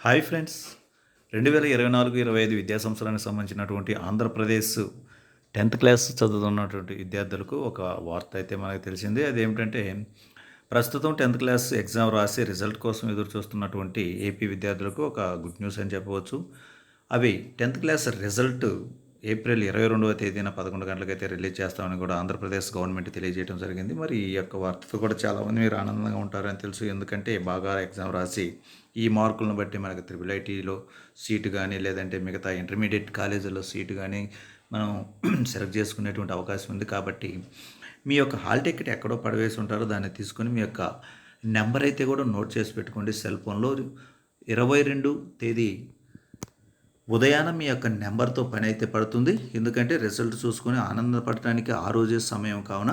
Hi friends. రెండు వేల ఇరవై నాలుగు ఇరవై ఐదు విద్యా సంవత్సరానికి సంబంధించినటువంటి ఆంధ్రప్రదేశ్ టెన్త్ క్లాస్ చదువుతున్నటువంటి విద్యార్థులకు ఒక వార్త అయితే మనకు తెలిసింది. అదేమిటంటే ప్రస్తుతం టెన్త్ క్లాస్ ఎగ్జామ్ రాసి రిజల్ట్ కోసం ఎదురు చూస్తున్నటువంటి ఏపీ విద్యార్థులకు ఒక గుడ్ న్యూస్ అని చెప్పవచ్చు. అవి టెన్త్ క్లాస్ రిజల్ట్ ఏప్రిల్ ఇరవై రెండవ తేదీన పదకొండు గంటలకైతే రిలీజ్ చేస్తామని కూడా ఆంధ్రప్రదేశ్ గవర్నమెంట్ తెలియజేయడం జరిగింది. మరి ఈ యొక్క వార్తతో కూడా చాలామంది మీరు ఆనందంగా ఉంటారని తెలుసు. ఎందుకంటే బాగా ఎగ్జామ్ రాసి ఈ మార్కులను బట్టి మనకు త్రిబుల్ ఐటీలో సీటు కానీ లేదంటే మిగతా ఇంటర్మీడియట్ కాలేజీలో సీటు కానీ మనం సెలెక్ట్ చేసుకునేటువంటి అవకాశం ఉంది. కాబట్టి మీ యొక్క హాల్ టికెట్ ఎక్కడో పడవేసి ఉంటారో దాన్ని తీసుకొని మీ యొక్క నెంబర్ అయితే కూడా నోట్ చేసి పెట్టుకోండి. సెల్ ఫోన్లో ఇరవై రెండు తేదీ ఉదయాన మీ యొక్క నెంబర్తో పని అయితే పడుతుంది. ఎందుకంటే రిజల్ట్ చూసుకొని ఆనందపడటానికి ఆ రోజే సమయం కావున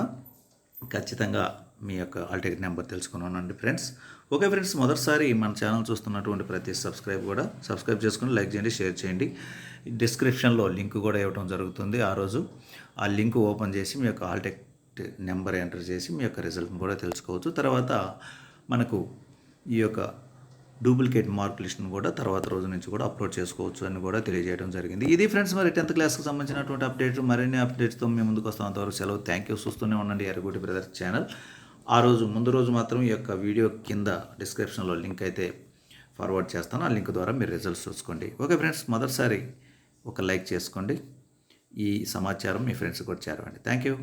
ఖచ్చితంగా మీ యొక్క ఆల్టెక్ నెంబర్ తెలుసుకున్నానండి ఫ్రెండ్స్. ఓకే ఫ్రెండ్స్ మొదటిసారి మన ఛానల్ చూస్తున్నటువంటి ప్రతి సబ్స్క్రైబ్ కూడా సబ్స్క్రైబ్ చేసుకుని లైక్ చేయండి షేర్ చేయండి. డిస్క్రిప్షన్లో లింక్ కూడా ఇవ్వడం జరుగుతుంది ఆ రోజు. ఆ లింక్ ఓపెన్ చేసి మీ యొక్క ఆల్టెక్ నెంబర్ ఎంటర్ చేసి మీ యొక్క రిజల్ట్ని కూడా తెలుసుకోవచ్చు. తర్వాత మనకు ఈ యొక్క డూప్లికేట్ మార్క్ లిస్ట్ను కూడా తర్వాత రోజు నుంచి కూడా అప్లోడ్ చేసుకోవచ్చు అని కూడా తెలియజేయడం జరిగింది. ఇది ఫ్రెండ్స్ మరి టెన్త్ క్లాస్కి సంబంధించినటువంటి అప్డేట్ మరిన్ని అప్డేట్స్తో మేము ముందుకు వస్తాం. అంతవరకు సెలవు. Thank you. చూస్తూనే ఉండండి ఎరగూటి బ్రదర్స్ ఛానల్. ఆ రోజు ముందు రోజు మాత్రం ఈ యొక్క వీడియో కింద డిస్క్రిప్షన్లో లింక్ అయితే ఫార్వర్డ్ చేస్తాను. ఆ లింక్ ద్వారా మీరు రిజల్ట్స్ చూసుకోండి. ఓకే ఫ్రెండ్స్ మొదటిసారి ఒక లైక్ చేసుకోండి. ఈ సమాచారం మీ ఫ్రెండ్స్ కూడా చేరవండి. Thank you.